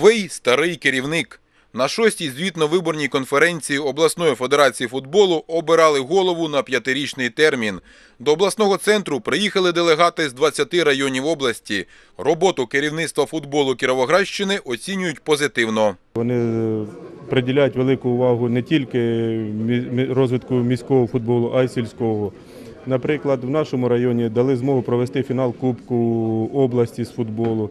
Новий старий керівник. На шостій звітно-виборній конференції обласної федерації футболу обирали голову на п'ятирічний термін. До обласного центру приїхали делегати з 20 районів області. Роботу керівництва футболу Кіровоградщини оцінюють позитивно. Вони е, приділяють велику увагу не тільки розвитку міського футболу, а й сільського. Наприклад, в нашому районі дали змогу провести фінал Кубку області з футболу.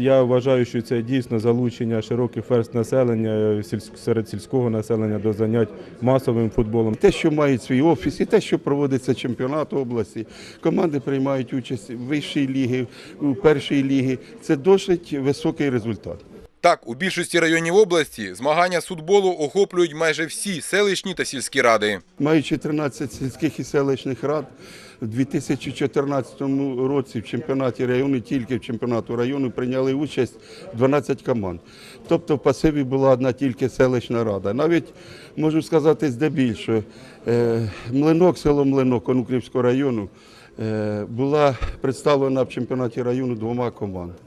Я вважаю, що це дійсно залучення широких верст населення е, серед сільського населення до занять масовим футболом. Те, що мають свій офіс, і те, що проводиться чемпіонат області, команди приймають участь в вищій лігі, у першій лігі. Це досить високий результат. Так, у більшості районів області змагання з футболу охоплюють майже всі селищні та сільські ради. Маючи 13 сільських і селищних рад, в 2014 році в чемпіонаті району, тільки в чемпіонату району прийняли участь 12 команд. Тобто в пасиві була одна тільки селищна рада. Навіть можу сказати здебільшого, е, Млинок, село Млинок Онукрівського району е, була представлена в чемпіонаті району двома командами.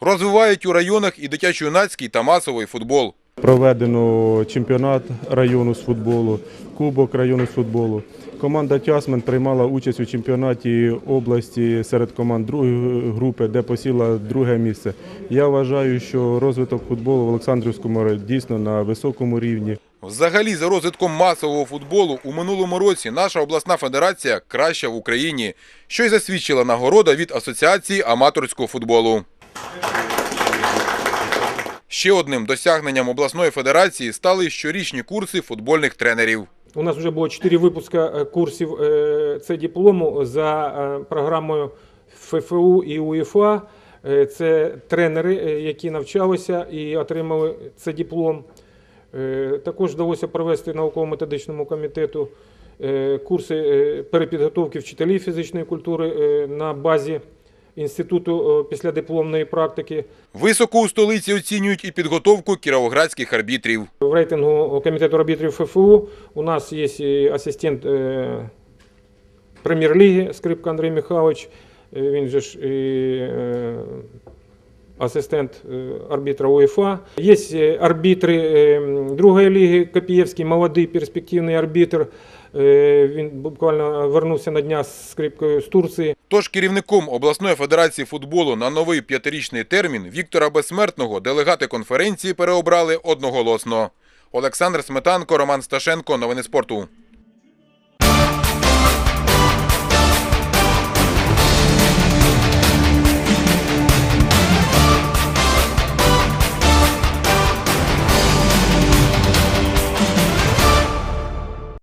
Розвивають у районах і дитячо-юнацький та масовий футбол. Проведено чемпіонат району з футболу, кубок району з футболу. Команда Тясмен приймала участь у чемпіонаті області серед команд другої групи, де посіла друге місце. Я вважаю, що розвиток футболу в Олександрівському дійсно на високому рівні. Взагалі, за розвитком масового футболу у минулому році наша обласна федерація краща в Україні, що й засвідчила нагорода від Асоціації аматорського футболу. Ще одним досягненням обласної федерації стали щорічні курси футбольних тренерів. У нас вже було 4 випуска е, курсів е, це диплому за е, програмою ФФУ і УЄФА. Це тренери, які навчалися і отримали цей диплом. Також вдалося провести науково-методичному комітету курси перепідготовки вчителів фізичної культури на базі інституту е, післядипломної практики. Високо у столиці оцінюють і підготовку кіровоградських арбітрів. В рейтингу комітету арбітрів ФФУ у нас є асистент е, прем'єр-ліги Скрипка Андрій Михайлович. Е, Він же ж і асистент е, арбітра УЄФА. Є е, арбітри е, другої ліги Копієвський, молодий перспективний арбітр. Він буквально вернувся на дня з скрипкою з Турції. Тож керівником обласної федерації футболу на новий п'ятирічний термін Віктора Безсмертного делегати конференції переобрали одноголосно. Олександр Сметанко, Роман Сташенко. Новини спорту.